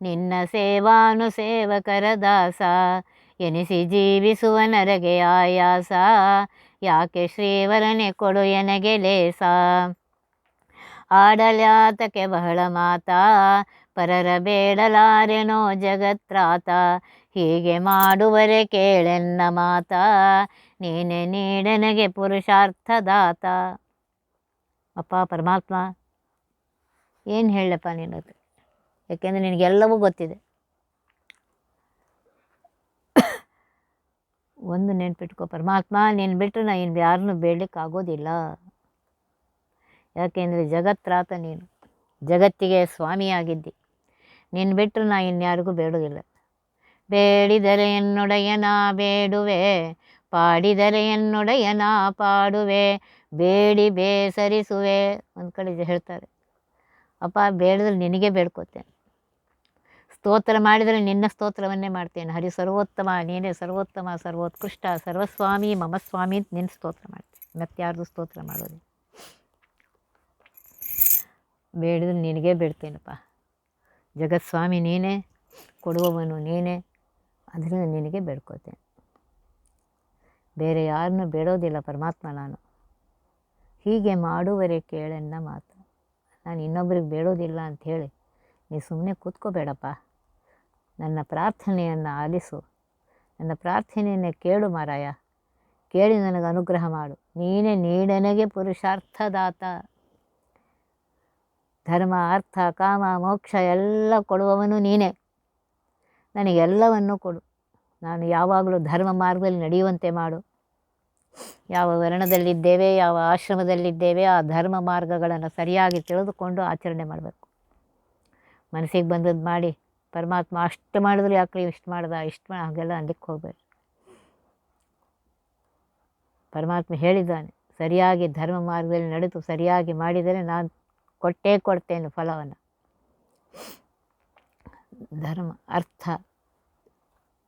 ನಿನ್ನ ಸೇವಾನು ಸೇವಕರ ದಾಸ ಎನಿಸಿ ಜೀವಿಸುವ ನರಗೆ ಆಯಾಸ, ಯಾಕೆ ಶ್ರೀವರನೆ ಕೊಡು ಎನಗೆ ಲೇಸ. ಆಡಲಾತಕ್ಕೆ ಬಹಳ ಮಾತಾ, ಪರರ ಬೇಡಲಾರೆನೋ ಜಗತ್ರಾತ, ಹೀಗೆ ಮಾಡುವರೆ ಕೇಳೆನ್ನ ಮಾತ, ನೀನೆ ನೀಡನಗೆ ಪುರುಷಾರ್ಥದಾತ. ಅಪ್ಪ, ಪರಮಾತ್ಮ, ಏನು ಹೇಳಪ್ಪ ನಿನ್ನದು ಯಾಕೆಂದರೆ ನಿನಗೆಲ್ಲವೂ ಗೊತ್ತಿದೆ. ಒಂದು ನೆನ್ಪಿಟ್ಕೋ ಪರಮಾತ್ಮ, ನೀನು ಬಿಟ್ಟರೆ ನಾ ಇನ್ನು ಯಾರನ್ನು ಬೇಡಲಿಕ್ಕೆ ಆಗೋದಿಲ್ಲ ಯಾಕೆಂದರೆ ಜಗತ್ರಾತ ನೀನು. ಜಗತ್ತಿಗೆ ಸ್ವಾಮಿಯಾಗಿದ್ದಿ. ನೀನು ಬಿಟ್ಟರೆ ನಾ ಇನ್ಯಾರಿಗೂ ಬೇಡೋದಿಲ್ಲ. ಬೇಡಿದರೆ ಎನ್ನೊಡೆಯನ ಬೇಡುವೆ, ಪಾಡಿದರೆ ಎನ್ನೊಡೆಯನ ಪಾಡುವೆ, ಬೇಡಿ ಬೇಸರಿಸುವೆ. ಒಂದು ಕಡೆ ಹೇಳ್ತಾರೆ. ಅಪ್ಪ, ಬೇಡಿದ್ರೆ ನಿನಗೆ ಬೇಡ್ಕೋತೇನೆ. ಸ್ತೋತ್ರ ಮಾಡಿದರೆ ನಿನ್ನ ಸ್ತೋತ್ರವನ್ನೇ ಮಾಡ್ತೇನೆ. ಹರಿ ಸರ್ವೋತ್ತಮ, ನೀನೇ ಸರ್ವೋತ್ತಮ, ಸರ್ವೋತ್ಕೃಷ್ಟ, ಸರ್ವಸ್ವಾಮಿ ಮಮಸ್ವಾಮಿ ಅಂತ ನಿನ್ನ ಸ್ತೋತ್ರ ಮಾಡ್ತೇನೆ. ಮತ್ತೆ ಯಾರ್ದು ಸ್ತೋತ್ರ ಮಾಡೋದು? ಬೇಡಿದ್ರೆ ನಿನಗೆ ಬೇಡ್ತೇನಪ್ಪ. ಜಗತ್ಸ್ವಾಮಿ ನೀನೇ, ಕೊಡುವವನು ನೀನೇ, ಅದರಿಂದ ನಿನಗೆ ಬೇಡ್ಕೋತೇನೆ ಬೇರೆ ಯಾರನ್ನೂ ಬೇಡೋದಿಲ್ಲ ಪರಮಾತ್ಮ ನಾನು. ಹೀಗೆ ಮಾಡುವರೆ ಕೇಳೆನ್ನ ಮಾತು. ನಾನು ಇನ್ನೊಬ್ರಿಗೆ ಬೇಡೋದಿಲ್ಲ ಅಂಥೇಳಿ ನೀ ಸುಮ್ಮನೆ ಕೂತ್ಕೋಬೇಡಪ್ಪ. ನನ್ನ ಪ್ರಾರ್ಥನೆಯನ್ನು ಆಲಿಸು. ನನ್ನ ಪ್ರಾರ್ಥನೆಯನ್ನು ಕೇಳು ಮಾರಾಯ. ಕೇಳಿ ನನಗೆ ಅನುಗ್ರಹ ಮಾಡು. ನೀನೇ ನೀಡನಗೆ ಪುರುಷಾರ್ಥದಾತ. ಧರ್ಮ, ಅರ್ಥ, ಕಾಮ, ಮೋಕ್ಷ ಎಲ್ಲ ಕೊಡುವವನು ನೀನೇ. ನನಗೆಲ್ಲವನ್ನು ಕೊಡು. ನಾನು ಯಾವಾಗಲೂ ಧರ್ಮ ಮಾರ್ಗದಲ್ಲಿ ನಡೆಯುವಂತೆ ಮಾಡು. ಯಾವ ವರ್ಣದಲ್ಲಿದ್ದೇವೆ, ಯಾವ ಆಶ್ರಮದಲ್ಲಿದ್ದೇವೆ, ಆ ಧರ್ಮ ಮಾರ್ಗಗಳನ್ನು ಸರಿಯಾಗಿ ತಿಳಿದುಕೊಂಡು ಆಚರಣೆ ಮಾಡಬೇಕು. ಮನಸ್ಸಿಗೆ ಬಂದದ್ದು ಮಾಡಿ. ಪರಮಾತ್ಮ ಅಷ್ಟು ಮಾಡಿದ್ರೆ ಯಾಕೆ ಇಷ್ಟು ಮಾಡ್ದ, ಇಷ್ಟು ಹಾಗೆಲ್ಲ ಅನ್ಲಿಕ್ಕೆ ಹೋಗಬೇಡಿ ಪರಮಾತ್ಮ ಹೇಳಿದ್ದಾನೆ, ಸರಿಯಾಗಿ ಧರ್ಮ ಮಾರ್ಗದಲ್ಲಿ ನಡೆದು ಸರಿಯಾಗಿ ಮಾಡಿದರೆ ನಾನು ಕೊಟ್ಟೇ ಕೊಡ್ತೇನೆ ಫಲವನ್ನು. ಧರ್ಮ, ಅರ್ಥ,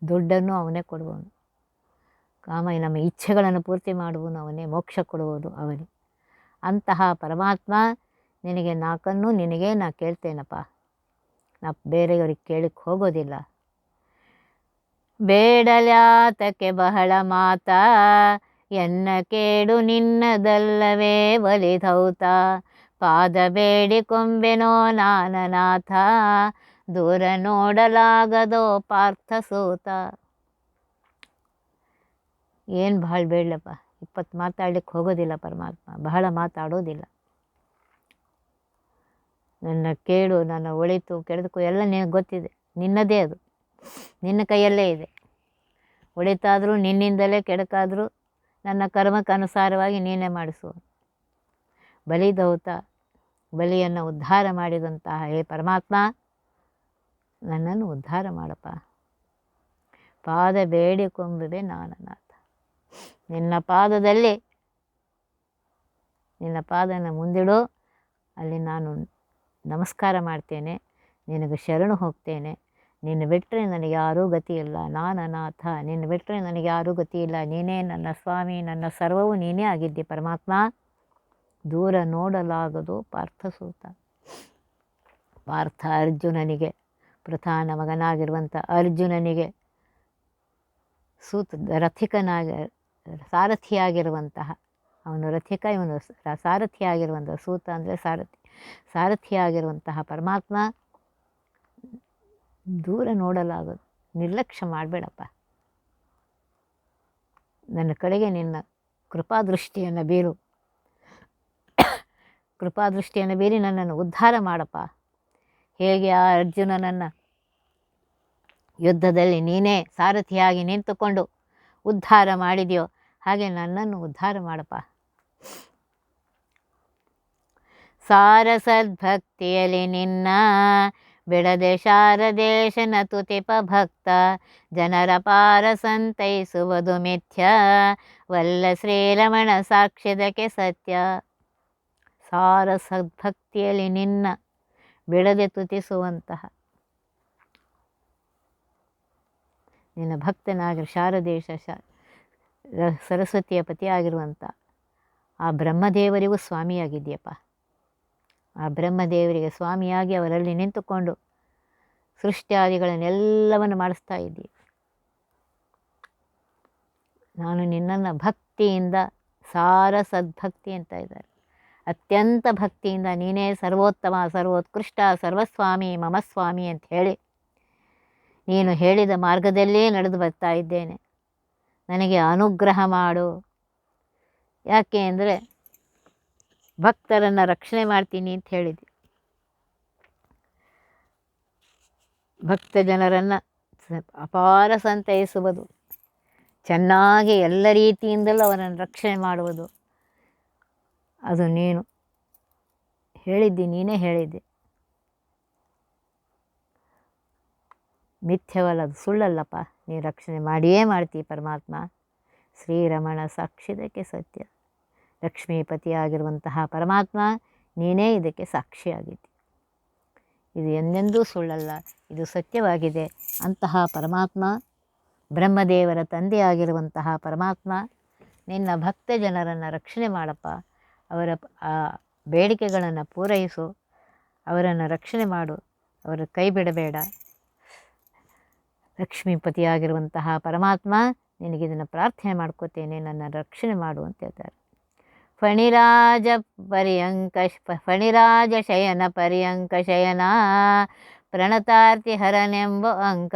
ದುಡ್ಡನ್ನು ಅವನೇ ಕೊಡುವನು ಕಾಮ ನಮ್ಮ ಇಚ್ಛೆಗಳನ್ನು ಪೂರ್ತಿ ಮಾಡುವನು ಅವನೇ, ಮೋಕ್ಷ ಕೊಡುವುದು ಅವನೇ. ಅಂತಹ ಪರಮಾತ್ಮ ನಿನಗೆ ನಾಲ್ಕನ್ನು ನಿನಗೆ ನಾ ಕೇಳ್ತೇನಪ್ಪ. ನಾ ಬೇರೆಯವ್ರಿಗೆ ಕೇಳಕ್ಕೆ ಹೋಗೋದಿಲ್ಲ. ಬೇಡಲ್ಯಾತಕ್ಕೆ ಬಹಳ ಮಾತಾ, ಎನ್ನ ಕೇಡು ನಿನ್ನದಲ್ಲವೇ ಒಲಿದೌತ. ಪಾದ ಬೇಡಿಕೊಂಬೆನೋ ನಾನನಾಥ, ದೂರ ನೋಡಲಾಗದೋ ಪಾರ್ಥ ಸೂತ ಏನು ಭಾಳ ಬೇಡಲಪ್ಪ, ಇಪ್ಪತ್ತು ಮಾತಾಡ್ಲಿಕ್ಕೆ ಹೋಗೋದಿಲ್ಲ ಪರಮಾತ್ಮ, ಬಹಳ ಮಾತಾಡೋದಿಲ್ಲ. ನನ್ನ ಕೇಳು ನನ್ನ ಒಳಿತು ಕೆಡದಕ್ಕೂ ಎಲ್ಲ ನಿನಗೆ ಗೊತ್ತಿದೆ. ನಿನ್ನದೇ ಅದು. ನಿನ್ನ ಕೈಯಲ್ಲೇ ಇದೆ. ಒಳಿತಾದರೂ, ನಿನ್ನಿಂದಲೇ ಕೆಡಕಾದರೂ ನನ್ನ ಕರ್ಮಕ್ಕನುಸಾರವಾಗಿ ನೀನೇ ಮಾಡಿಸು. ಬಲಿದೌತ ಬಲಿಯನ್ನು ಉದ್ಧಾರ ಮಾಡಿದಂತಹ ಹೇ ಪರಮಾತ್ಮ, ನನ್ನನ್ನು ಉದ್ಧಾರ ಮಾಡಪ್ಪ. ಪಾದ ನಾನು ನಾನನಾಥ. ನಿನ್ನ ಪಾದದಲ್ಲಿ, ನಿನ್ನ ಪಾದನ ಮುಂದಿಡು. ಅಲ್ಲಿ ನಾನು ನಮಸ್ಕಾರ ಮಾಡ್ತೇನೆ. ನಿನಗೆ ಶರಣು ಹೋಗ್ತೇನೆ. ನಿನ್ನ ಬಿಟ್ಟರೆ ನನಗೆ ಯಾರೂ ಗತಿ ಇಲ್ಲ. ನಾನು ಅನಾಥ. ನಿನ್ನ ಬಿಟ್ಟರೆ ನನಗೆ ಯಾರೂ ಗತಿ ಇಲ್ಲ. ನೀನೇ ನನ್ನ ಸ್ವಾಮಿ. ನನ್ನ ಸರ್ವವು ನೀನೇ ಆಗಿದ್ದೆ. ಪರಮಾತ್ಮ, ದೂರ ನೋಡಲಾಗದು ಪಾರ್ಥಸೂತ ಪಾರ್ಥ ಅರ್ಜುನನಿಗೆ, ಪ್ರಧಾನ ಮಗನಾಗಿರುವಂಥ ಅರ್ಜುನನಿಗೆ ಸೂತ, ರಥಿಕನಾಗಿ, ಸಾರಥಿಯಾಗಿರುವಂತಹ, ಅವನು ರಥಿಕ, ಇವನು ಸಾರಥಿಯಾಗಿರುವಂಥ ಸೂತ ಅಂದರೆ ಸಾರಥಿ. ಸಾರಥಿಯಾಗಿರುವಂತಹ ಪರಮಾತ್ಮ ದೂರ ನೋಡಲಾಗದು ನಿರ್ಲಕ್ಷ್ಯ ಮಾಡಬೇಡಪ್ಪ. ನನ್ನ ಕಡೆಗೆ ನಿನ್ನ ಕೃಪಾದೃಷ್ಟಿಯನ್ನು ಬೀರು. ಕೃಪಾದೃಷ್ಟಿಯನ್ನು ಬೀರಿ ನನ್ನನ್ನು ಉದ್ಧಾರ ಮಾಡಪ್ಪ. ಹೇಗೆ ಆ ಅರ್ಜುನನನ್ನು ಯುದ್ಧದಲ್ಲಿ ನೀನೇ ಸಾರಥಿಯಾಗಿ ನಿಂತುಕೊಂಡು ಉದ್ಧಾರ ಮಾಡಿದೆಯೋ ಹಾಗೆ ನನ್ನನ್ನು ಉದ್ಧಾರ ಮಾಡಪ್ಪ. ಸಾರಸದ್ಭಕ್ತಿಯಲ್ಲಿ ನಿನ್ನ ಬಿಡದೆ ಶಾರದೇಶನ ತುತಿಪ ಭಕ್ತ ಜನರ ಪಾರ ಸಂತೈಸುವುದು ಮಿಥ್ಯ. ವಲ್ಲ ಶ್ರೀರಮಣ ಸಾಕ್ಷ್ಯದಕ್ಕೆ ಸತ್ಯ. ಸಾರ ಸದ್ಭಕ್ತಿಯಲ್ಲಿ ನಿನ್ನ ಬಿಡದೆ ತುತಿಸುವಂತಹ ನಿನ್ನ ಭಕ್ತನಾಗಿರು ಶಾರದೇಶ ಶ ಸರಸ್ವತಿಯ ಪತಿಯಾಗಿರುವಂಥ ಆ ಬ್ರಹ್ಮದೇವರಿಗೂ ಸ್ವಾಮಿಯಾಗಿದೆಯಪ್ಪ ಆ ಬ್ರಹ್ಮದೇವರಿಗೆ ಸ್ವಾಮಿಯಾಗಿ ಅವರಲ್ಲಿ ನಿಂತುಕೊಂಡು ಸೃಷ್ಟಿಯಾದಿಗಳನ್ನೆಲ್ಲವನ್ನು ಮಾಡಿಸ್ತಾ ಇದ್ದೀವಿ. ನಾನು ನಿನ್ನನ್ನು ಭಕ್ತಿಯಿಂದ, ಸಾರ ಸದ್ಭಕ್ತಿ ಅಂತ ಇದ್ದಾರೆ. ಅತ್ಯಂತ ಭಕ್ತಿಯಿಂದ ನೀನೇ ಸರ್ವೋತ್ತಮ, ಸರ್ವೋತ್ಕೃಷ್ಟ, ಸರ್ವಸ್ವಾಮಿ, ಮಮಸ್ವಾಮಿ ಅಂತ ಹೇಳಿ ನೀನು ಹೇಳಿದ ಮಾರ್ಗದಲ್ಲೇ ನಡೆದು ಬರ್ತಾ ಇದ್ದೇನೆ. ನನಗೆ ಅನುಗ್ರಹ ಮಾಡು. ಯಾಕೆ ಅಂದರೆ ಭಕ್ತರನ್ನು ರಕ್ಷಣೆ ಮಾಡ್ತೀನಿ ಅಂತ ಹೇಳಿದೆ ಭಕ್ತ ಜನರನ್ನು ಅಪಾರ ಸಂತೈಸುವುದು. ಚೆನ್ನಾಗಿ ಎಲ್ಲ ರೀತಿಯಿಂದಲೂ ಅವರನ್ನು ರಕ್ಷಣೆ ಮಾಡುವುದು. ಅದು ನೀನು ಹೇಳಿದ್ದಿ, ನೀನೇ ಹೇಳಿದ್ದೆ. ಮಿಥ್ಯವಲ್ಲ, ಅದು ಸುಳ್ಳಲ್ಲಪ್ಪ. ನೀ ರಕ್ಷಣೆ ಮಾಡಿಯೇ ಮಾಡ್ತೀವಿ ಪರಮಾತ್ಮ. ಶ್ರೀರಮಣ ಸಾಕ್ಷಿದಕ್ಕೆ ಸತ್ಯ. ಲಕ್ಷ್ಮೀಪತಿಯಾಗಿರುವಂತಹ ಪರಮಾತ್ಮ, ನೀನೇ ಇದಕ್ಕೆ ಸಾಕ್ಷಿಯಾಗಿದ್ದಿ. ಇದು ಎಂದೆಂದೂ ಸುಳ್ಳಲ್ಲ, ಇದು ಸತ್ಯವಾಗಿದೆ. ಅಂತಹ ಪರಮಾತ್ಮ, ಬ್ರಹ್ಮದೇವರ ತಂದೆಯಾಗಿರುವಂತಹ ಪರಮಾತ್ಮ, ನಿನ್ನ ಭಕ್ತ ಜನರನ್ನು ರಕ್ಷಣೆ ಮಾಡಪ್ಪ. ಅವರ ಬೇಡಿಕೆಗಳನ್ನು ಪೂರೈಸು. ಅವರನ್ನು ರಕ್ಷಣೆ ಮಾಡು. ಅವರ ಕೈ ಬಿಡಬೇಡ. ಲಕ್ಷ್ಮೀಪತಿಯಾಗಿರುವಂತಹ ಪರಮಾತ್ಮ, ನಿನಗಿದನ್ನು ಪ್ರಾರ್ಥನೆ ಮಾಡ್ಕೋತೇನೆ. ನನ್ನ ರಕ್ಷಣೆ ಮಾಡು ಅಂತ ಹೇಳ್ತಾರೆ. ಫಣಿರಾಜ ಪರ್ಯಂಕ ಫಣಿರಾಜ ಶಯನ ಪರ್ಯಂಕ ಶಯನ ಪ್ರಣತಾರ್ತಿ ಹರನೆಂಬ ಅಂಕ.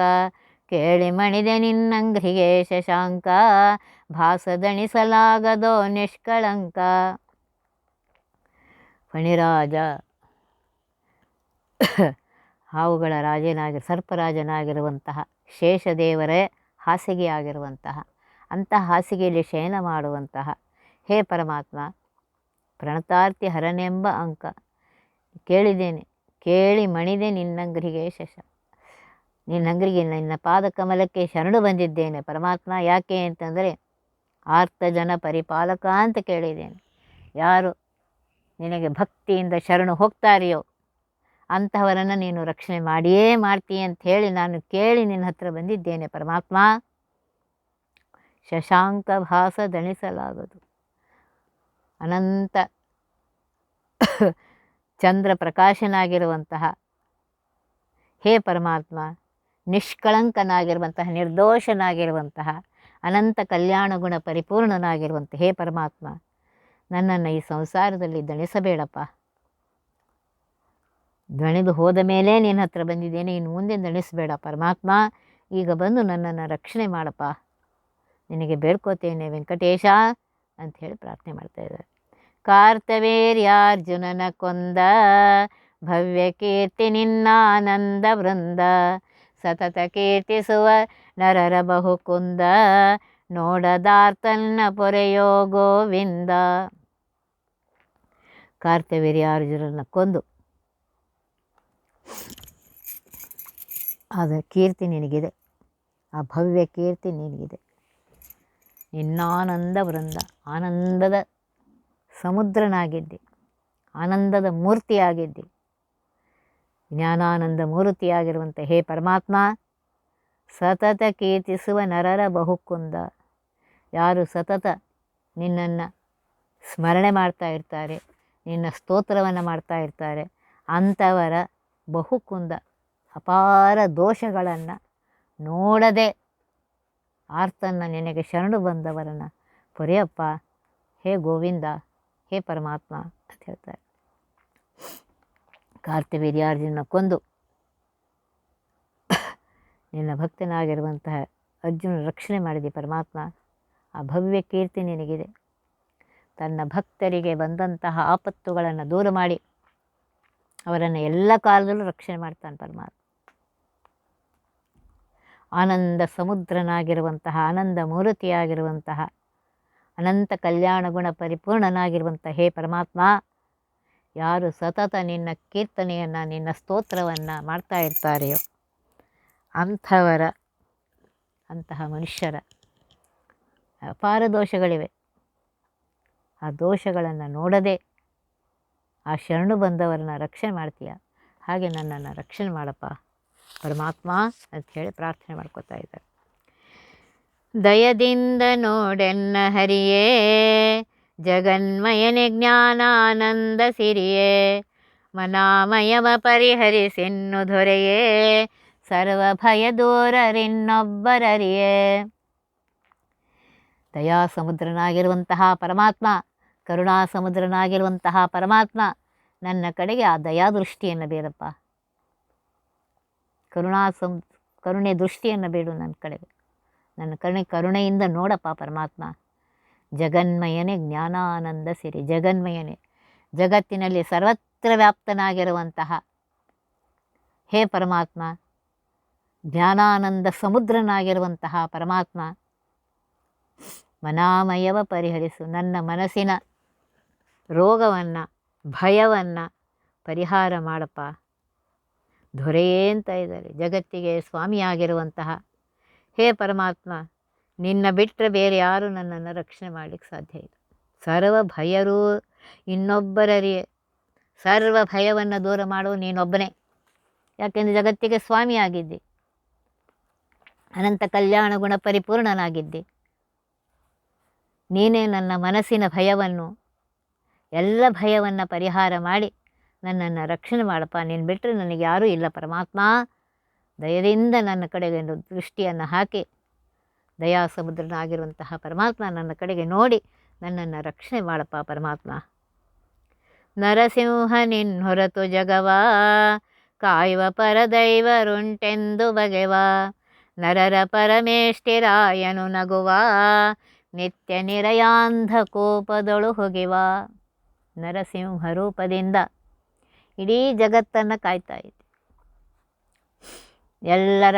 ಕೇಳಿ ಮಣಿದೆ ನಿನ್ನಂಗ್ರಿಗೆ ಶಶಾಂಕ. ಭಾಸದಣಿಸಲಾಗದೋ ನಿಷ್ಕಳಂಕ. ಫಣಿರಾಜ. ಹಾವುಗಳ ರಾಜನಾಗಿ ಸರ್ಪರಾಜನಾಗಿರುವಂತಹ ಶೇಷದೇವರೇ ಹಾಸಿಗೆಯಾಗಿರುವಂತಹ ಅಂತಹ ಹಾಸಿಗೆಯಲ್ಲಿ ಶಯನ ಮಾಡುವಂತಹ ಹೇ ಪರಮಾತ್ಮ, ಪ್ರಣತಾರ್ತಿ ಹರನೆಂಬ ಅಂಕ. ಕೇಳಿದ್ದೇನೆ, ಕೇಳಿ ಮಣಿದೆ ನಿನ್ನಂಗ್ರಿಗೆ ಶಶ. ನಿನ್ನಂಗ್ರಿಗೆ ನಿನ್ನ ಪಾದಕಮಲಕ್ಕೆ ಶರಣು ಬಂದಿದ್ದೇನೆ ಪರಮಾತ್ಮ. ಯಾಕೆ ಅಂತಂದರೆ, ಆರ್ತ ಜನ ಪರಿಪಾಲಕ ಅಂತ ಕೇಳಿದ್ದೇನೆ. ಯಾರು ನಿನಗೆ ಭಕ್ತಿಯಿಂದ ಶರಣು ಹೋಗ್ತಾರೆಯೋ, ಅಂತಹವರನ್ನು ನೀನು ರಕ್ಷಣೆ ಮಾಡಿಯೇ ಮಾಡ್ತೀಯ ಅಂತ ಹೇಳಿ ನಾನು ಕೇಳಿ ನಿನ್ನ ಹತ್ರ ಬಂದಿದ್ದೇನೆ ಪರಮಾತ್ಮ. ಶಶಾಂಕ ಭಾಸ ದಣಿಸಲಾಗದು. ಅನಂತ ಚಂದ್ರ ಪ್ರಕಾಶನಾಗಿರುವಂತಹ ಹೇ ಪರಮಾತ್ಮ, ನಿಷ್ಕಳಂಕನಾಗಿರುವಂತಹ, ನಿರ್ದೋಷನಾಗಿರುವಂತಹ, ಅನಂತ ಕಲ್ಯಾಣ ಗುಣ ಪರಿಪೂರ್ಣನಾಗಿರುವಂಥ ಹೇ ಪರಮಾತ್ಮ, ನನ್ನನ್ನು ಈ ಸಂಸಾರದಲ್ಲಿ ದಣಿಸಬೇಡಪ್ಪ. ದಣಿದು ಹೋದ ಮೇಲೆ ನಿನ್ನ ಹತ್ರ ಬಂದಿದ್ದೇನೆ, ಇನ್ನು ಮುಂದೆ ದಣಿಸಬೇಡ. ಪರಮಾತ್ಮ, ಈಗ ಬಂದು ನನ್ನನ್ನು ರಕ್ಷಣೆ ಮಾಡಪ್ಪ. ನಿನಗೆ ಬೇಡ್ಕೋತೇನೆ ವೆಂಕಟೇಶ ಅಂತ ಹೇಳಿ ಪ್ರಾರ್ಥನೆ ಮಾಡ್ತಾ ಇದ್ದಾರೆ. ಕಾರ್ತವೇರ್ಯಾರ್ಜುನನ ಕೊಂದ ಭವ್ಯ ಕೀರ್ತಿ ನಿನ್ನಾನಂದ ವೃಂದ, ಸತತ ಕೀರ್ತಿಸುವ ನರರ ಬಹು ಕುಂದ ನೋಡದಾರ್ತನ್ನ ಪೊರೆಯೋ ಗೋವಿಂದ. ಕಾರ್ತವೀರ್ಯಾರ್ಜುನನ ಕೊಂದು. ಅದು ಕೀರ್ತಿ ನಿನಗಿದೆ. ಆ ಭವ್ಯ ಕೀರ್ತಿ ನಿನಗಿದೆ. ನಿನ್ನಾನಂದ ವೃಂದ, ಆನಂದದ ಸಮುದ್ರನಾಗಿದ್ದೆ, ಆನಂದದ ಮೂರ್ತಿಯಾಗಿದ್ದೆ, ಜ್ಞಾನಾನಂದ ಮೂರ್ತಿಯಾಗಿರುವಂಥ ಹೇ ಪರಮಾತ್ಮ, ಸತತ ಕೀರ್ತಿಸುವ ನರರ ಬಹುಕುಂದ. ಯಾರು ಸತತ ನಿನ್ನನ್ನು ಸ್ಮರಣೆ ಮಾಡ್ತಾ ಇರ್ತಾರೆ, ನಿನ್ನ ಸ್ತೋತ್ರವನ್ನು ಮಾಡ್ತಾ ಇರ್ತಾರೆ, ಅಂಥವರ ಬಹುಕುಂದ, ಅಪಾರ ದೋಷಗಳನ್ನು ನೋಡದೆ ಆರ್ತನ್ನ ನಿನಗೆ ಶರಣು ಬಂದವರನ್ನ ಪೊರೆಯಪ್ಪ ಹೇ ಗೋವಿಂದ, ಹೇ ಪರಮಾತ್ಮ ಅಂತ ಹೇಳ್ತಾರೆ. ಕಾರ್ತವೀರ್ಯಾರ್ಜುನ ಕೊಂದು ನಿನ್ನ ಭಕ್ತನಾಗಿರುವಂತಹ ಅರ್ಜುನ ರಕ್ಷಣೆ ಮಾಡಿದೆ ಪರಮಾತ್ಮ. ಆ ಭವ್ಯ ಕೀರ್ತಿ ನಿನಗಿದೆ. ತನ್ನ ಭಕ್ತರಿಗೆ ಬಂದಂತಹ ಆಪತ್ತುಗಳನ್ನು ದೂರ ಮಾಡಿ ಅವರನ್ನು ಎಲ್ಲ ಕಾಲದಲ್ಲೂ ರಕ್ಷಣೆ ಮಾಡ್ತಾನೆ ಪರಮಾತ್ಮ. ಆನಂದ ಸಮುದ್ರನಾಗಿರುವಂತಹ, ಆನಂದ ಮೂರ್ತಿಯಾಗಿರುವಂತಹ, ಅನಂತ ಕಲ್ಯಾಣ ಗುಣ ಪರಿಪೂರ್ಣನಾಗಿರುವಂಥ ಹೇ ಪರಮಾತ್ಮ, ಯಾರು ಸತತ ನಿನ್ನ ಕೀರ್ತನೆಯನ್ನು, ನಿನ್ನ ಸ್ತೋತ್ರವನ್ನು ಮಾಡ್ತಾ ಇರ್ತಾರೆಯೋ ಅಂಥವರ, ಅಂತಹ ಮನುಷ್ಯರ ಅಪಾರ ದೋಷಗಳಿವೆ. ಆ ದೋಷಗಳನ್ನು ನೋಡದೆ, ಆ ಶರಣು ಬಂದವರನ್ನ ರಕ್ಷಣೆ ಮಾಡ್ತೀಯ? ಹಾಗೆ ನನ್ನನ್ನು ರಕ್ಷಣೆ ಮಾಡಪ್ಪ. ಪರಮಾತ್ಮ ಅಂತ ಹೇಳಿ ಪ್ರಾರ್ಥನೆ ಮಾಡ್ಕೋತಾ ಇದ್ದಾರೆ. ದಯದಿಂದ ನೋಡೆನ್ನ ಹರಿಯೇ, ಜಗನ್ಮಯನೆ ಜ್ಞಾನಾನಂದ ಸಿರಿಯೇ, ಮನಾಮಯವ ಪರಿಹರಿಸಿನ್ನು ದೊರೆಯೇ ಸರ್ವ ಭಯ ದೂರರಿನ್ನೊಬ್ಬರರಿಯೇ ದಯಾ ಸಮುದ್ರನಾಗಿರುವಂತಹ ಪರಮಾತ್ಮ ಕರುಣಾ ಸಮುದ್ರನಾಗಿರುವಂತಹ ಪರಮಾತ್ಮ, ನನ್ನ ಕಡೆಗೆ ಆ ದಯಾ ದೃಷ್ಟಿಯನ್ನು ಬೇಡಪ್ಪ. ಕರುಣಾ ಸಂ, ಕರುಣೆ ದೃಷ್ಟಿಯನ್ನು ಬೇಡು ನನ್ನ ಕಡೆಗೆ. ನನ್ನ ಕರುಣೆ ಕರುಣೆಯಿಂದ ನೋಡಪ್ಪ ಪರಮಾತ್ಮ. ಜಗನ್ಮಯನೇ ಜ್ಞಾನಾನಂದ ಸಿರಿ, ಜಗನ್ಮಯನೇ. ಜಗತ್ತಿನಲ್ಲಿ ಸರ್ವತ್ರ ವ್ಯಾಪ್ತನಾಗಿರುವಂತಹ ಹೇ ಪರಮಾತ್ಮ, ಜ್ಞಾನಾನಂದ ಸಮುದ್ರನಾಗಿರುವಂತಹ ಪರಮಾತ್ಮ, ಮನಾಮಯವ ಪರಿಹರಿಸು ನನ್ನ ಮನಸ್ಸಿನ ರೋಗವನ್ನು, ಭಯವನ್ನು ಪರಿಹಾರ ಮಾಡಪ್ಪ. ದೊರೆಯೇ ಅಂತ ಇದ್ದಾರೆ. ಜಗತ್ತಿಗೆ ಸ್ವಾಮಿಯಾಗಿರುವಂತಹ ಹೇ ಪರಮಾತ್ಮ, ನಿನ್ನ ಬಿಟ್ಟರೆ ಬೇರೆ ಯಾರೂ ನನ್ನನ್ನು ರಕ್ಷಣೆ ಮಾಡಲಿಕ್ಕೆ ಸಾಧ್ಯ ಇಲ್ಲ. ಸರ್ವ ಭಯರೂ ಇನ್ನೊಬ್ಬರರಿಯೇ ಸರ್ವ ಭಯವನ್ನು ದೂರ ಮಾಡುವ ನೀನೊಬ್ಬನೇ. ಯಾಕೆಂದರೆ ಜಗತ್ತಿಗೆ ಸ್ವಾಮಿಯಾಗಿದ್ದಿ ಅನಂತ ಕಲ್ಯಾಣ ಗುಣ ಪರಿಪೂರ್ಣನಾಗಿದ್ದಿ. ನೀನೇ ನನ್ನ ಮನಸ್ಸಿನ ಭಯವನ್ನು, ಎಲ್ಲ ಭಯವನ್ನು ಪರಿಹಾರ ಮಾಡಿ ನನ್ನನ್ನು ರಕ್ಷಣೆ ಮಾಡಪ್ಪ, ನೀನು ಬಿಟ್ಟರೆ ನನಗೆ ಯಾರೂ ಇಲ್ಲ. ಪರಮಾತ್ಮ ದಯದಿಂದ ನನ್ನ ಕಡೆಗೆ ಒಂದು ದೃಷ್ಟಿಯನ್ನು ಹಾಕಿ. ದಯಾ ಸಮುದ್ರನಾಗಿರುವಂತಹ ಪರಮಾತ್ಮ ನನ್ನ ಕಡೆಗೆ ನೋಡಿ, ನನ್ನನ್ನು ರಕ್ಷಣೆ ಮಾಡಪ್ಪ ಪರಮಾತ್ಮ. ನರಸಿಂಹ ನಿನ್ ಹೊರತು ಜಗವ, ಕಾಯುವ ಪರದೈವರುಂಟೆಂದು ಬಗೆವ. ನರರ ಪರಮೇಷ್ಠಿರಾಯನು ನಗುವ, ನಿತ್ಯ ನಿರಯಾಂಧ ಕೋಪದೊಳು ಹೊಗೆವ ನರಸಿಂಹ ರೂಪದಿಂದ ಇಡೀ ಜಗತ್ತನ್ನು ಕಾಯ್ತಾ ಇದ್ದೆ. ಎಲ್ಲರ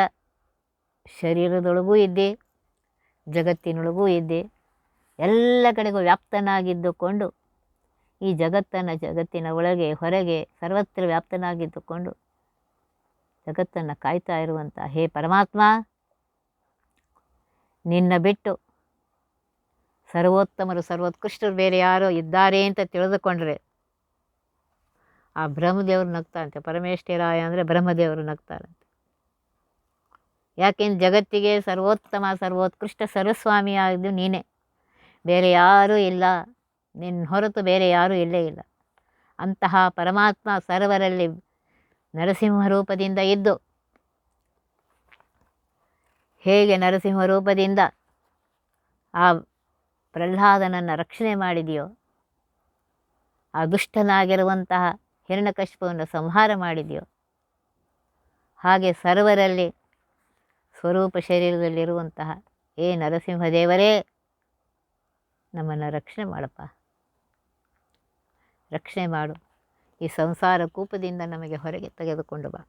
ಶರೀರದೊಳಗೂ ಇದ್ದೆ, ಜಗತ್ತಿನೊಳಗೂ ಇದ್ದೆ, ಎಲ್ಲ ಕಡೆಗೂ ವ್ಯಾಪ್ತನಾಗಿದ್ದುಕೊಂಡು, ಈ ಜಗತ್ತನ್ನು ಜಗತ್ತಿನ ಒಳಗೆ, ಹೊರಗೆ ಸರ್ವತ್ರ ವ್ಯಾಪ್ತನಾಗಿದ್ದುಕೊಂಡು ಜಗತ್ತನ್ನು ಕಾಯ್ತಾ ಇರುವಂಥ ಹೇ ಪರಮಾತ್ಮ, ನಿನ್ನ ಬಿಟ್ಟು ಸರ್ವೋತ್ತಮರು, ಸರ್ವೋತ್ಕೃಷ್ಟರು ಬೇರೆ ಯಾರೋ ಇದ್ದಾರೆ ಅಂತ ತಿಳಿದುಕೊಂಡ್ರೆ ಆ ಬ್ರಹ್ಮದೇವರು ನಗ್ತಾರಂತೆ ಪರಮೇಶ್ವರಾಯ ಅಂದರೆ ಬ್ರಹ್ಮದೇವರು ನಗ್ತಾರಂತೆ ಯಾಕೆಂದ್ರೆ ಜಗತ್ತಿಗೆ ಸರ್ವೋತ್ತಮ, ಸರ್ವೋತ್ಕೃಷ್ಟ ಸರ್ವಸ್ವಾಮಿಯಾಗಿದ್ದು ನೀನೇ. ಬೇರೆ ಯಾರೂ ಇಲ್ಲ. ನಿನ್ನ ಹೊರತು ಬೇರೆ ಯಾರೂ ಇಲ್ಲೇ ಇಲ್ಲ. ಅಂತಹ ಪರಮಾತ್ಮ ಸರ್ವರಲ್ಲಿ ನರಸಿಂಹ ರೂಪದಿಂದ ಇದ್ದು, ಹೇಗೆ ನರಸಿಂಹ ರೂಪದಿಂದ ಆ ಪ್ರಹ್ಲಾದನನ್ನು ರಕ್ಷಣೆ ಮಾಡಿದೆಯೋ, ಆ ದುಷ್ಟನಾಗಿರುವಂತಹ ಹಿರಣ್ಯಕಶಿಪವನ್ನು ಸಂಹಾರ ಮಾಡಿದೆಯೋ? ಹಾಗೆ ಸರ್ವರಲ್ಲಿ ಸ್ವರೂಪ ಶರೀರದಲ್ಲಿರುವಂತಹ ಏ ನರಸಿಂಹದೇವರೇ, ನಮ್ಮನ್ನು ರಕ್ಷಣೆ ಮಾಡಪ್ಪ. ರಕ್ಷಣೆ ಮಾಡು. ಈ ಸಂಸಾರ ಕೂಪದಿಂದ ನಮಗೆ ಹೊರಗೆ ತೆಗೆದುಕೊಂಡು ಬಾ.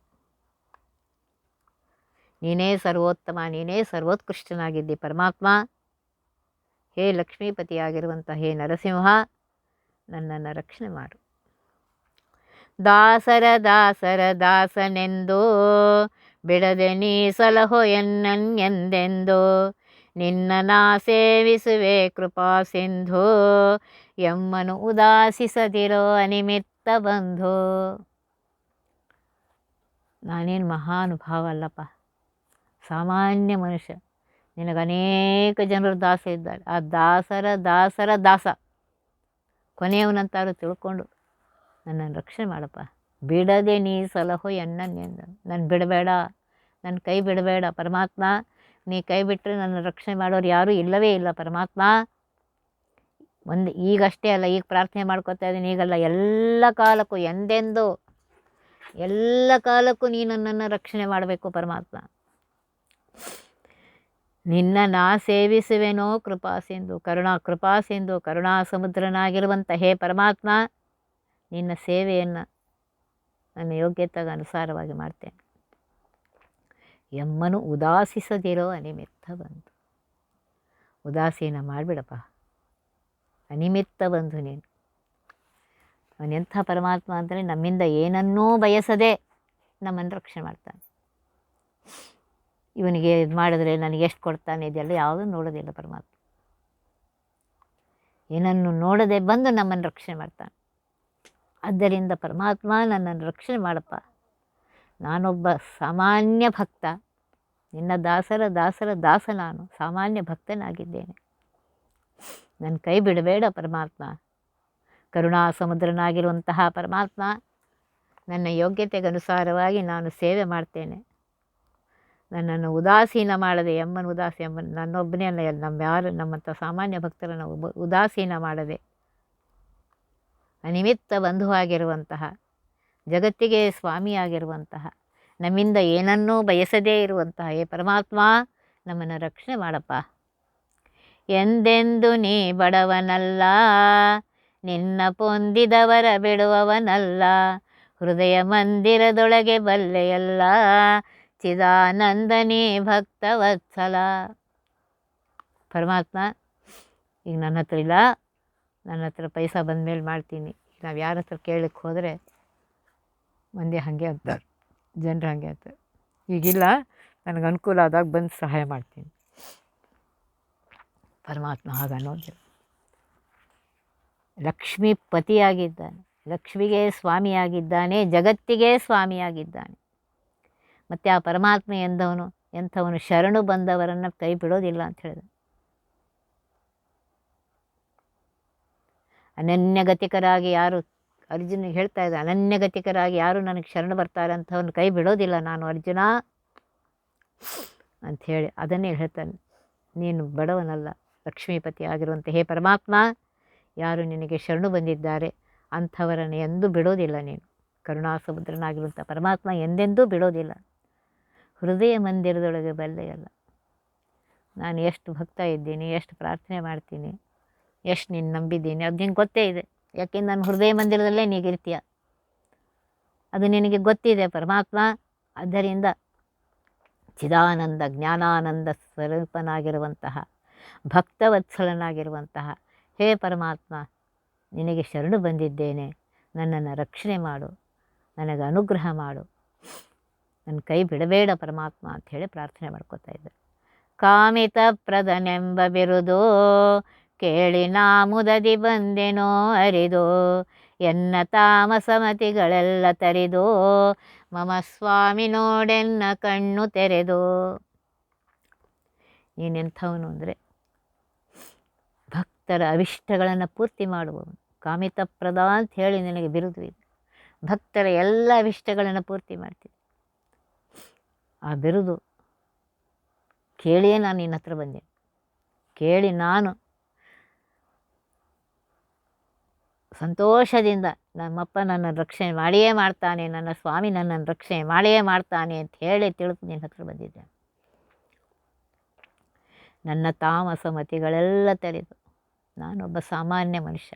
ನೀನೇ ಸರ್ವೋತ್ತಮ, ನೀನೇ ಸರ್ವೋತ್ಕೃಷ್ಟನಾಗಿದ್ದಿ ಪರಮಾತ್ಮ. ಹೇ ಲಕ್ಷ್ಮೀಪತಿಯಾಗಿರುವಂಥ ಹೇ ನರಸಿಂಹ, ನನ್ನನ್ನು ರಕ್ಷಣೆ ಮಾಡು. ದಾಸರ ದಾಸರ ದಾಸನೆಂದೋ ಬಿಡದೆ ನೀ ಸಲಹೋ ಎನ್ನನ್ಯೆಂದೆಂದು ನಿನ್ನ ನಾ ಸೇವಿಸುವೆ ಕೃಪಾ ಸಿಂಧು ಎಮ್ಮನು ಉದಾಸಿಸದಿರೋ ಅನಿಮಿತ್ತ ಬಂಧು. ನಾನೇನು ಮಹಾನುಭಾವ ಅಲ್ಲಪ್ಪ. ಸಾಮಾನ್ಯ ಮನುಷ್ಯ. ನಿನಗೆ ಅನೇಕ ಜನರು ದಾಸ ಇದ್ದಾರೆ. ಆ ದಾಸರ ದಾಸರ ದಾಸ. ಕೊನೆಯವನಂತಾರು ತಿಳ್ಕೊಂಡು ನನ್ನನ್ನು ರಕ್ಷಣೆ ಮಾಡಪ್ಪ. ಬಿಡದೆ ನೀ ಸಲಹೋ ಎಂದ. ನಾನು ಬಿಡಬೇಡ. ನನ್ನ ಕೈ ಬಿಡಬೇಡ. ಪರಮಾತ್ಮ, ನೀ ಕೈ ಬಿಟ್ಟರೆ ನನ್ನ ರಕ್ಷಣೆ ಮಾಡೋರು ಯಾರೂ ಇಲ್ಲವೇ ಇಲ್ಲ ಪರಮಾತ್ಮ. ಒಂದು ಈಗಷ್ಟೇ ಅಲ್ಲ, ಈಗ ಪ್ರಾರ್ಥನೆ ಮಾಡ್ಕೊತಾ ಇದ್ದೀನಿ. ಈಗಲ್ಲ ಎಲ್ಲ ಕಾಲಕ್ಕೂ ಎಂದೆಂದು, ಎಲ್ಲ ಕಾಲಕ್ಕೂ ನೀ ನನ್ನನ್ನು ರಕ್ಷಣೆ ಮಾಡಬೇಕು ಪರಮಾತ್ಮ. ನಿನ್ನ ನಾ ಸೇವಿಸುವೆನೋ ಕೃಪಾ ಸಿಂಧು ಕರುಣಾ ಕೃಪಾ ಸಿಂಧು ಕರುಣಾ ಸಮುದ್ರನಾಗಿರುವಂಥ ಹೇ ಪರಮಾತ್ಮ. ನಿನ್ನ ಸೇವೆಯನ್ನು ನನ್ನ ಯೋಗ್ಯತೆಗೆ ಅನುಸಾರವಾಗಿ ಮಾಡ್ತೇನೆ. ಎಮ್ಮನು ಉದಾಸಿಸದಿರೋ ಅನಿಮಿತ್ತ ಬಂತು ಉದಾಸೀನ ಮಾಡಿಬಿಡಪ್ಪ. ಅನಿಮಿತ್ತ ಬಂಧು ನೀನು. ಅವನೆಂಥ ಪರಮಾತ್ಮ ಅಂದರೆ ನಮ್ಮಿಂದ ಏನನ್ನೂ ಬಯಸದೆ ನಮ್ಮನ್ನು ರಕ್ಷಣೆ ಮಾಡ್ತಾನೆ. ಇವನಿಗೆ ಇದು ಮಾಡಿದ್ರೆ ನನಗೆ ಎಷ್ಟು ಕೊಡ್ತಾನೆ ಇದೆಲ್ಲ ಯಾವುದೂ ನೋಡೋದಿಲ್ಲ ಪರಮಾತ್ಮ. ಏನನ್ನು ನೋಡದೆ ಬಂದು ನಮ್ಮನ್ನು ರಕ್ಷಣೆ ಮಾಡ್ತಾನೆ. ಆದ್ದರಿಂದ ಪರಮಾತ್ಮ ನನ್ನನ್ನು ರಕ್ಷಣೆ ಮಾಡಪ್ಪ. ನಾನೊಬ್ಬ ಸಾಮಾನ್ಯ ಭಕ್ತ. ನಿನ್ನ ದಾಸರ ದಾಸರ, ದಾಸ ನಾನು. ಸಾಮಾನ್ಯ ಭಕ್ತನಾಗಿದ್ದೇನೆ. ನನ್ನ ಕೈ ಬಿಡಬೇಡ ಪರಮಾತ್ಮ. ಕರುಣಾ ಸಮುದ್ರನಾಗಿರುವಂತಹ ಪರಮಾತ್ಮ, ನನ್ನ ಯೋಗ್ಯತೆಗನುಸಾರವಾಗಿ ನಾನು ಸೇವೆ ಮಾಡ್ತೇನೆ. ನನ್ನನ್ನು ಉದಾಸೀನ ಮಾಡದೆ ಎಮ್ಮನ ಉದಾಸಿ ಎಮ್ಮನ ನನ್ನೊಬ್ಬನೇ ಅಲ್ಲ ನಮ್ಮ ಯಾರು ನಮ್ಮಂಥ ಸಾಮಾನ್ಯ ಭಕ್ತರನ್ನು ಉದಾಸೀನ ಮಾಡದೆ ಅನಿಮಿತ್ತ ಬಂಧುವಾಗಿರುವಂತಹ, ಜಗತ್ತಿಗೆ ಸ್ವಾಮಿಯಾಗಿರುವಂತಹ, ನಮ್ಮಿಂದ ಏನನ್ನೂ ಬಯಸದೇ ಇರುವಂತಹ ಏ ಪರಮಾತ್ಮ ನಮ್ಮನ್ನು ರಕ್ಷಣೆ ಮಾಡಪ್ಪ. ಎಂದೆಂದು ನೀ ಬಡವನಲ್ಲ, ನಿನ್ನ ಪೊಂದಿದವರ ಬಿಡುವವನಲ್ಲ, ಹೃದಯ ಮಂದಿರದೊಳಗೆ ಬಲ್ಲೆಯಲ್ಲ ಚಿದಾನಂದನೇ ಭಕ್ತವತ್ಸಲ. ಪರಮಾತ್ಮ, ಈಗ ನನ್ನ ಹತ್ರ ಇಲ್ಲ. ನನ್ನ ಹತ್ರ ಪೈಸಾ ಬಂದಮೇಲೆ ಮಾಡ್ತೀನಿ. ನಾವು ಯಾರ ಹತ್ರ ಕೇಳಕ್ಕೆ ಹೋದರೆ ಮಂದಿ ಹಾಗೆ ಅಂತಾರೆ. ಜನರು ಹಾಗೆ ಅಂತಾರೆ. ಈಗಿಲ್ಲ, ನನಗೆ ಅನುಕೂಲ ಆದಾಗ ಬಂದು ಸಹಾಯ ಮಾಡ್ತೀನಿ. ಪರಮಾತ್ಮ ಹಾಗೆ ಅನ್ನೋದಿಲ್ಲ ಲಕ್ಷ್ಮೀ ಪತಿಯಾಗಿದ್ದಾನೆ. ಲಕ್ಷ್ಮಿಗೆ ಸ್ವಾಮಿಯಾಗಿದ್ದಾನೆ, ಜಗತ್ತಿಗೆ ಸ್ವಾಮಿಯಾಗಿದ್ದಾನೆ. ಮತ್ತು ಆ ಪರಮಾತ್ಮ ಎಂದವನು, ಎಂಥವನು ಶರಣು ಬಂದವರನ್ನು ಕೈ ಬಿಡೋದಿಲ್ಲ ಅಂತ ಹೇಳಿದ. ಅನನ್ಯಗತಿಕರಾಗಿ ಯಾರು ಅರ್ಜುನ ಹೇಳ್ತಾ ಇದ್ದ, ಅನನ್ಯಗತಿಕರಾಗಿ ಯಾರು ನನಗೆ ಶರಣ ಬರ್ತಾರೆ ಅಂಥವ್ನ ಕೈ ಬಿಡೋದಿಲ್ಲ ನಾನು ಅರ್ಜುನ ಅಂಥೇಳಿ ಅದನ್ನೇ ಹೇಳ್ತಾನೆ. ನೀನು ಬಡವನಲ್ಲ, ಲಕ್ಷ್ಮೀಪತಿ ಆಗಿರುವಂಥ ಹೇ ಪರಮಾತ್ಮ, ಯಾರು ನಿನಗೆ ಶರಣು ಬಂದಿದ್ದಾರೆ ಅಂಥವರನ್ನು ಎಂದೂ ಬಿಡೋದಿಲ್ಲ ನೀನು. ಕರುಣಾಸುಭದ್ರನಾಗಿರುವಂಥ ಪರಮಾತ್ಮ ಎಂದೆಂದೂ ಬಿಡೋದಿಲ್ಲ. ಹೃದಯ ಮಂದಿರದೊಳಗೆ ಬಲ್ಲೆಯಲ್ಲ ನಾನು ಎಷ್ಟು ಭಕ್ತ ಇದ್ದೀನಿ, ಎಷ್ಟು ಪ್ರಾರ್ಥನೆ ಮಾಡ್ತೀನಿ ಎಷ್ಟು ನೀನು ನಂಬಿದ್ದೀನಿ? ಅದು ನಿಂಗೆ ಗೊತ್ತೇ ಇದೆ. ಯಾಕೆ ನನ್ನ ಹೃದಯ ಮಂದಿರದಲ್ಲೇ ನೀಗಿರ್ತೀಯ ಅದು ನಿನಗೆ ಗೊತ್ತಿದೆ ಪರಮಾತ್ಮ. ಆದ್ದರಿಂದ ಚಿದಾನಂದ, ಜ್ಞಾನಾನಂದ ಸ್ವರೂಪನಾಗಿರುವಂತಹ, ಭಕ್ತವತ್ಸಲನಾಗಿರುವಂತಹ, ಹೇ ಪರಮಾತ್ಮ, ನಿನಗೆ ಶರಣು ಬಂದಿದ್ದೇನೆ. ನನ್ನನ್ನು ರಕ್ಷಣೆ ಮಾಡು. ನನಗೆ ಅನುಗ್ರಹ ಮಾಡು. ನನ್ನ ಕೈ ಬಿಡಬೇಡ ಪರಮಾತ್ಮ ಅಂಥೇಳಿ ಪ್ರಾರ್ಥನೆ ಮಾಡ್ಕೋತಾ ಇದ್ದೆ. ಕಾಮಿತ ಪ್ರದನೆಂಬ ಬಿರುದು ಕೇಳಿ ನಾ ಮುದದಿ ಬಂದೆನೋ ಅರಿದು, ಎನ್ನ ತಾಮಸಮತಿಗಳೆಲ್ಲ ತರಿದು, ಮಮ ಸ್ವಾಮಿ ನೋಡೆನ್ನ ಕಣ್ಣು ತೆರೆದು. ನೀನೆಂಥವನು ಅಂದರೆ ಭಕ್ತರ ಅವಿಷ್ಟಗಳನ್ನು ಪೂರ್ತಿ ಮಾಡುವವನು. ಕಾಮಿತಪ್ರದ ಅಂತ ಹೇಳಿ ನಿನಗೆ ಬಿರುದು ಇದೆ. ಭಕ್ತರ ಎಲ್ಲ ಅವಿಷ್ಟಗಳನ್ನು ಪೂರ್ತಿ ಮಾಡ್ತೀನಿ. ಆ ಬಿರುದು ಕೇಳಿಯೇ ನಾನು ನಿನ್ನ ಹತ್ರ ಬಂದೆ. ಕೇಳಿ ನಾನು ಸಂತೋಷದಿಂದ ನಮ್ಮಪ್ಪ ನನ್ನನ್ನು ರಕ್ಷಣೆ ಮಾಡಿಯೇ ಮಾಡ್ತಾನೆ, ನನ್ನ ಸ್ವಾಮಿ ನನ್ನನ್ನು ರಕ್ಷಣೆ ಮಾಡಿಯೇ ಮಾಡ್ತಾನೆ ಅಂತ ಹೇಳಿ ತಿಳಿದು ನಿನ್ನ ಹತ್ರ ಬಂದಿದ್ದೆ. ನನ್ನ ತಾಮಸ ಮತಿಗಳೆಲ್ಲ ತೆರೆದು ನಾನೊಬ್ಬ ಸಾಮಾನ್ಯ ಮನುಷ್ಯ.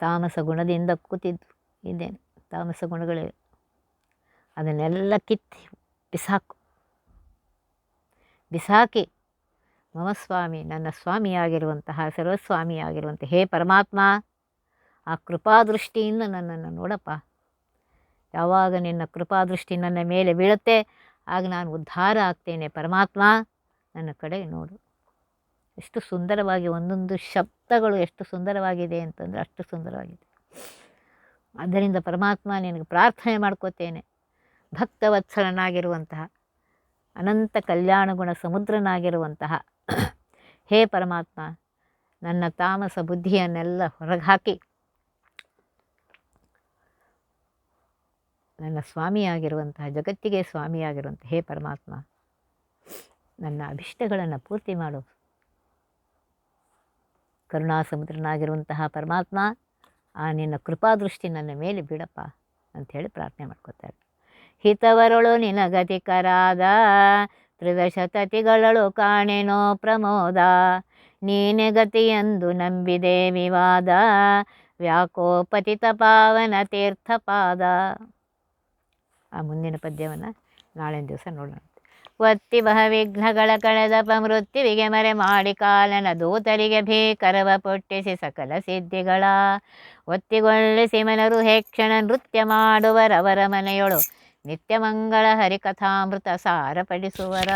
ತಾಮಸ ಗುಣದಿಂದ ಕೂತಿದ್ದು, ಇದ್ದೇನೆ. ತಾಮಸ ಗುಣಗಳಿವೆ ಅದನ್ನೆಲ್ಲ ಕಿತ್ತಿ ಬಿಸಾಕು. ಬಿಸಾಕಿ ಮಮಸ್ವಾಮಿ ನನ್ನ ಸ್ವಾಮಿಯಾಗಿರುವಂತಹ ಸರ್ವಸ್ವಾಮಿಯಾಗಿರುವಂಥ ಹೇ ಪರಮಾತ್ಮ ಆ ಕೃಪಾದೃಷ್ಟಿಯಿಂದ ನನ್ನನ್ನು ನೋಡಪ್ಪ. ಯಾವಾಗ ನಿನ್ನ ಕೃಪಾದೃಷ್ಟಿ ನನ್ನ ಮೇಲೆ ಬೀಳುತ್ತೆ, ಆಗ ನಾನು ಉದ್ಧಾರ ಆಗ್ತೇನೆ. ಪರಮಾತ್ಮ, ನನ್ನ ಕಡೆ ನೋಡು. ಎಷ್ಟು ಸುಂದರವಾಗಿ, ಒಂದೊಂದು ಶಬ್ದಗಳು ಎಷ್ಟು ಸುಂದರವಾಗಿದೆ ಅಂತಂದರೆ ಅಷ್ಟು ಸುಂದರವಾಗಿದೆ. ಆದ್ದರಿಂದ ಪರಮಾತ್ಮ, ನಿನಗೆ ಪ್ರಾರ್ಥನೆ ಮಾಡ್ಕೋತೇನೆ. ಭಕ್ತವತ್ಸಲನಾಗಿರುವಂತಹ, ಅನಂತ ಕಲ್ಯಾಣ ಗುಣ ಸಮುದ್ರನಾಗಿರುವಂತಹ, ಹೇ ಪರಮಾತ್ಮ, ನನ್ನ ತಾಮಸ ಬುದ್ಧಿಯನ್ನೆಲ್ಲ ಹೊರಗೆ ಹಾಕಿ ನನ್ನ ಸ್ವಾಮಿಯಾಗಿರುವಂತಹ ಜಗತ್ತಿಗೆ ಸ್ವಾಮಿಯಾಗಿರುವಂಥ ಹೇ ಪರಮಾತ್ಮ, ನನ್ನ ಅಭಿಷ್ಟಗಳನ್ನು ಪೂರ್ತಿ ಮಾಡು. ಕರುಣಾ ಸಮುದ್ರನಾಗಿರುವಂತಹ ಪರಮಾತ್ಮ, ಆ ನಿನ್ನ ಕೃಪಾದೃಷ್ಟಿ ನನ್ನ ಮೇಲೆ ಬಿಡಪ್ಪ ಅಂಥೇಳಿ ಪ್ರಾರ್ಥನೆ ಮಾಡ್ಕೋತಾರೆ. ಹಿತವರಳು ನಿನಗತಿಕರಾದ ತ್ರಿದಶತತಿಗಳಳು ಕಾಣೆನೋ ಪ್ರಮೋದ, ನೀನೆ ಗತಿಯೆಂದು ನಂಬಿದೆ ವಿವಾದ, ವ್ಯಾಕೋಪತಿತ ಪಾವನ ತೀರ್ಥಪಾದ ಆ ಮುಂದಿನ ಪದ್ಯವನ್ನು ನಾಳಿನ ದಿವಸ ನೋಡೋಣ. ಒತ್ತಿ ಬಹ ವಿಘ್ನಗಳ ಕಳೆದಪ ಮರೆ ಮಾಡಿ ಕಾಲನ ದೂತರಿಗೆ ಭೀಕರವ ಪೊಟ್ಟಿಸಿ ಸಕಲ ಸಿದ್ಧಿಗಳ. ಒತ್ತಿಗೊಳ್ಳಿಸಿ ಮನರು ಹೇಕ್ಷಣ ನೃತ್ಯ ಮಾಡುವರವರ ಮನೆಯೊಳು ನಿತ್ಯ ಮಂಗಳ ಹರಿಕಥಾಮೃತ ಸಾರಪಡಿಸುವರ.